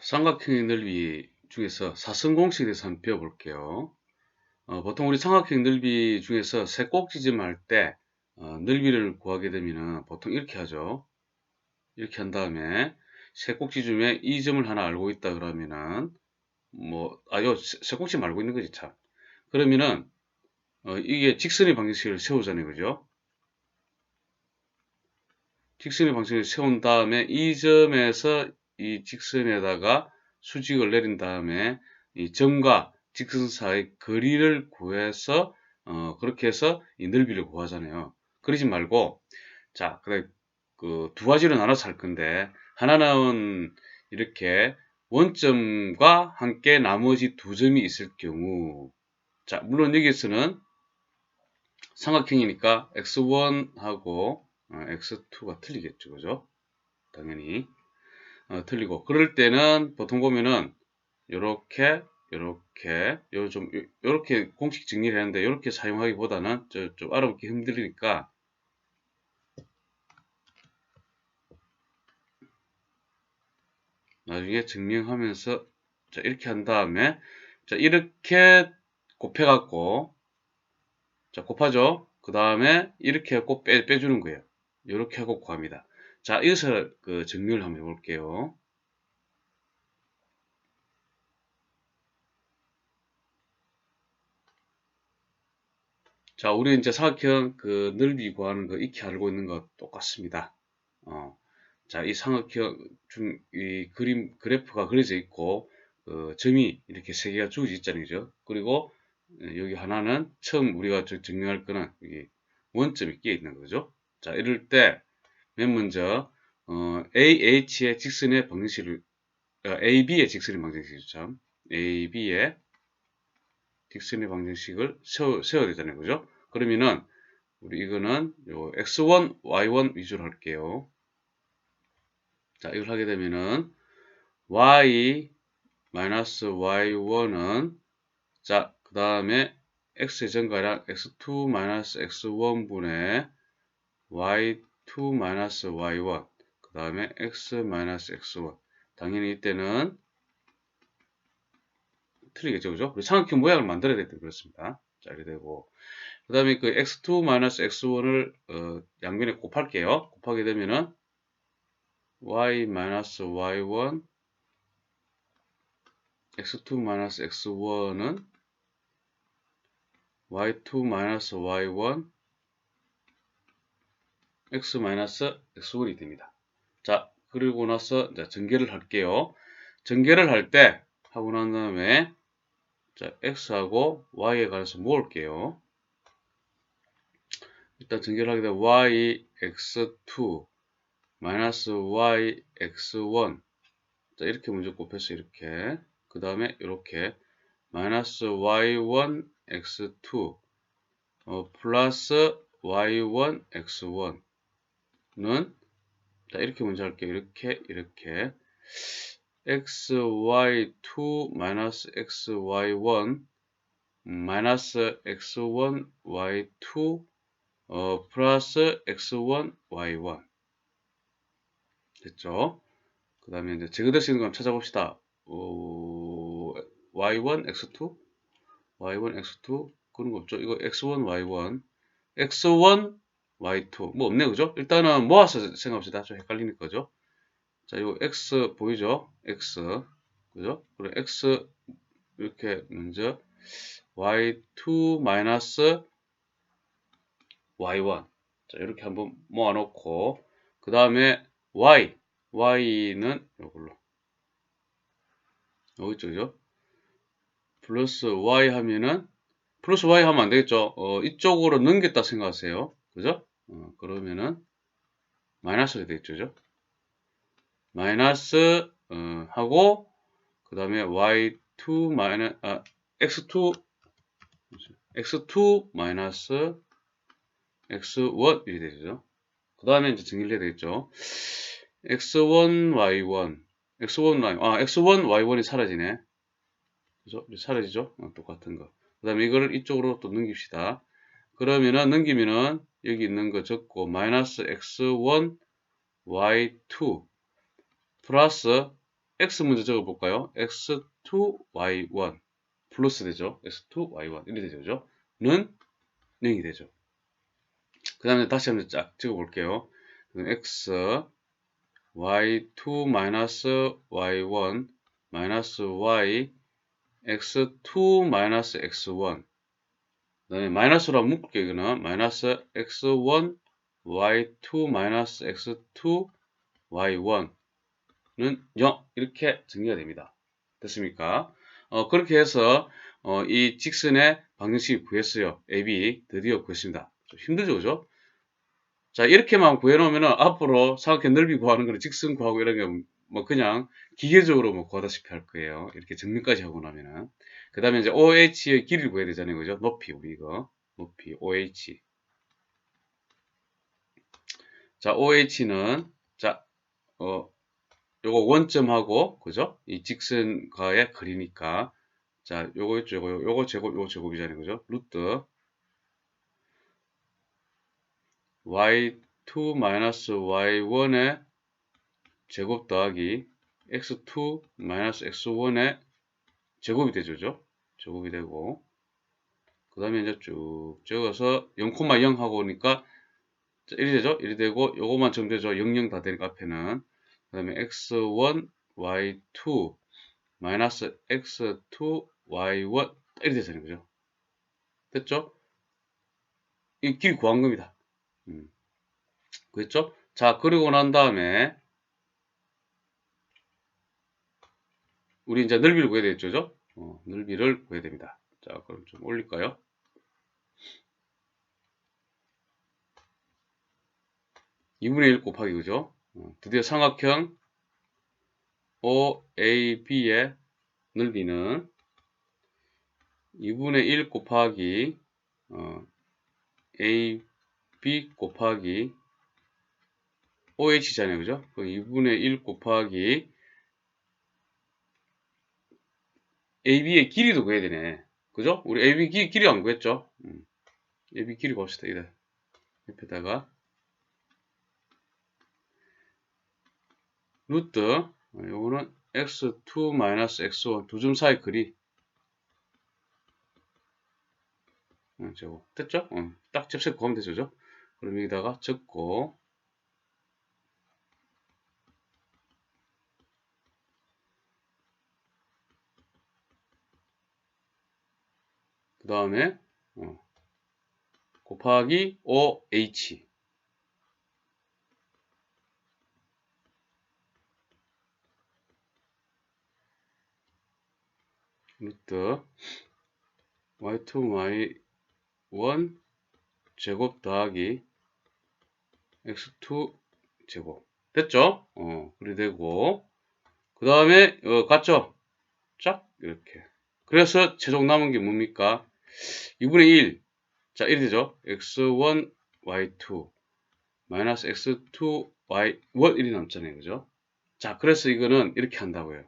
삼각형의 넓이 중에서 사선공식에 대해서 한번 배워볼게요. 어, 보통 우리 삼각형 넓이 중에서 세 꼭지점 할때 어, 넓이를 구하게 되면 보통 이렇게 하죠. 이렇게 한 다음에 세 꼭지 중에 이 점을 하나 알고 있다 그러면은 뭐 아요 세 꼭지 말고 있는 거지 참. 그러면은 어, 이게 직선의 방정식을 세우잖아요, 그죠? 직선의 방정식을 세운 다음에 이 점에서 이 직선에다가 수직을 내린 다음에 이 점과 직선 사이 거리를 구해서 어, 그렇게 해서 이 넓이를 구하잖아요. 그러지 말고 자, 그래 그두 가지로 나눠서 할 건데 하나는 이렇게 원점과 함께 나머지 두 점이 있을 경우 자, 물론 여기에서는 삼각형이니까 x1하고 어, x2가 틀리겠죠. 그죠? 당연히. 어, 틀리고. 그럴 때는 보통 보면은 요렇게 요렇게 요 좀 요렇게 공식 정리를 했는데 요렇게 사용하기보다는 저, 좀 알아보기 힘들으니까 나중에 증명하면서 자 이렇게 한 다음에 자 이렇게 곱해 갖고 자 곱하죠? 그 다음에 이렇게 하고 빼, 빼주는 거예요. 이렇게 하고 구합니다 자, 이것을 그 정리를 한번 해볼게요. 자, 우리 이제 사각형 그 넓이 구하는 거 익히 알고 있는 거 똑같습니다. 어, 자, 이 삼각형 중, 이 그림, 그래프가 그려져 있고, 그 점이 이렇게 세 개가 주어져 있잖아요. 그죠? 그리고 여기 하나는 처음 우리가 정리할 거는 원점이 끼어 있는 거죠. 자, 이럴 때 맨 먼저 어, AH의 직선의 방정식을 어, AB의 직선의 방정식이죠. 참. AB의 직선의 방정식을 세워, 세워야 되잖아요. 그죠? 그러면은 우리 이거는 요 x1, y1 위주로 할게요. 자, 이걸 하게 되면은 y 마이너스 y1은 자, 그 다음에 x의 전가량 x2 마이너스 x1분의 y2 마이너스 y1 그 다음에 x 마이너스 x1 당연히 이때는 틀리겠죠 그죠? 삼각형 모양을 만들어야 될 때 그렇습니다. 자 이렇게 되고. 그 다음에 그 x2 마이너스 x1을 어, 양면에 곱할게요. 곱하게 되면은 y 마이너스 y1 x2 마이너스 x1은 y2 마이너스 y1 x-x1이 됩니다. 자, 그리고 나서 자, 전개를 할게요. 전개를 할 때 하고 난 다음에 자, x하고 y에 관해서 모을게요. 일단 전개를 하게 되면 y x2 마이너스 y x1 자, 이렇게 먼저 곱해서 이렇게 그 다음에 이렇게 마이너스 y1 x2 어, 플러스 y1 x1 는 자, 이렇게 먼저 할게요. 이렇게 이렇게 xy2 마이너스 xy1 마이너스 x1 y2 어, 플러스 x1 y1 됐죠? 그 다음에 이제 제거될 수 있는 거 한번 찾아봅시다. 어, y1 x2 y1 x2 그런 거 없죠? 이거 x1 y1 x1 y2 뭐 없네 그죠? 일단은 모아서 생각합시다. 좀 헷갈리는 거죠. 자, 이거 x 보이죠? x 그죠? 그리고 x 이렇게 먼저 y2 마이너스 y1 자, 이렇게 한번 모아 놓고 그 다음에 y y는 이걸로 여기 있죠, 그죠? 플러스 y 하면은 플러스 y 하면 안 되겠죠? 어, 이쪽으로 넘겼다 생각하세요. 그죠? 어, 그러면은 마이너스가 되겠죠. 마이너스 어, 하고 그 다음에 y2 마이너스 아, x2 x2 마이너스 x1 이렇게 되죠. 그 다음에 이제 정리를 해야 되겠죠. x1 y1 x1 y 아 x1 y1이 사라지네. 그죠? 사라지죠? 어, 똑같은 거. 그 다음에 이거를 이쪽으로 또 넘깁시다. 그러면은 넘기면은 여기 있는 거 적고 마이너스 x1 y2 플러스 x 먼저 적어볼까요? x2, y1 플러스 되죠. x2, y1 이렇게 되죠. 그죠? 는 0이 되죠. 그 다음에 다시 한번 쫙 찍어볼게요. x y2 마이너스 y1 마이너스 y x2 마이너스 x1 그 다음에 마이너스로 묶을게요. 이거는 마이너스 x1 y2 마이너스 x2 y1는 0 이렇게 정리가 됩니다. 됐습니까? 어, 그렇게 해서 어, 이 직선의 방정식이 구했어요. AB 드디어 구했습니다. 좀 힘들죠, 그죠? 자, 이렇게만 구해놓으면 앞으로 사각형 넓이 구하는 거는 직선 구하고 이런 게 뭐 그냥 기계적으로 뭐 구하다시피 할 거예요. 이렇게 정리까지 하고 나면은. 그 다음에 이제 OH의 길이를 구해야 되잖아요. 그죠? 높이, 우리 이거. 높이, OH. 자, OH는, 자, 어, 요거 원점하고, 그죠? 이 직선과의 거리니까. 자, 요거 있죠, 요거, 요거 제곱, 요거 제곱이잖아요. 그죠? 루트. y2 마이너스 y1의 제곱 더하기 x2 마이너스 x1의 제곱이 되죠. 그죠? 제곱이 되고 그 다음에 이제 쭉 적어서 0,0 하고 오니까 자, 1이 되죠? 1이 되고 요것만 정되죠. 0, 0 다 되니까 앞에는 그 다음에 x1, y2 마이너스 x2, y1 이렇게 되잖아요. 그죠? 됐죠? 이 길 구한 겁니다. 음. 그랬죠? 자, 그리고 난 다음에 우리 이제 넓이를 구해야 되겠죠? 어, 넓이를 구해야 됩니다. 자, 그럼 좀 올릴까요? (2분의 1) 곱하기 그죠? 어, 드디어 삼각형 OAB의 넓이는 2분의 1 곱하기 어, AB 곱하기 OH잖아요. 그죠? 2분의 1 곱하기 AB의 길이도 구해야 되네. 그죠? 우리 AB 길, 길이 안 구했죠? 음. AB 길이 봅시다. 이래. 옆에다가 루트 어, 요거는 x2 마이너스 x1 두 점 사이 거리 어, 저거 됐죠? 어, 딱 접색 구하면 되죠? 그럼 여기다가 적고 그 다음에 어, 곱하기 OH 루트 y2 y1 제곱 더하기 x2 제곱 됐죠? 어, 그래 되고 그 다음에 어, 같죠? 쫙 이렇게 그래서 최종 남은 게 뭡니까? 2분의 1. 자, 이렇게 되죠. x1, y2 마이너스 x2, y1 이렇게 남잖아요. 그죠? 자, 그래서 이거는 이렇게 한다고요.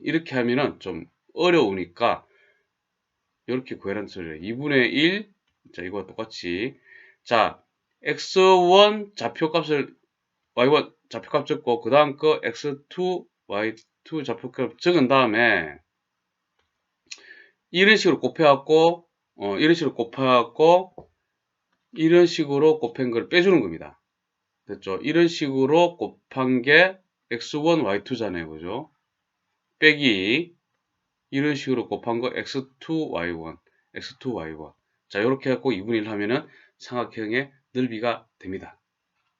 이렇게 하면은 좀 어려우니까 이렇게 구해라는 소리예요. 2분의 1. 자, 이거와 똑같이. 자, x1 좌표값을 y1 좌표값 적고 그 다음 거 x2, y2 좌표값 적은 다음에 이런 식으로 곱해갖고 어, 이런 식으로 곱해갖고 이런 식으로 곱한 걸 빼주는 겁니다. 됐죠? 이런 식으로 곱한 게 x1, y2잖아요. 그죠? 빼기 이런 식으로 곱한 거 x2, y1, x2, y1. 자, 이렇게 해갖고 2분의 1 하면은 삼각형의 넓이가 됩니다.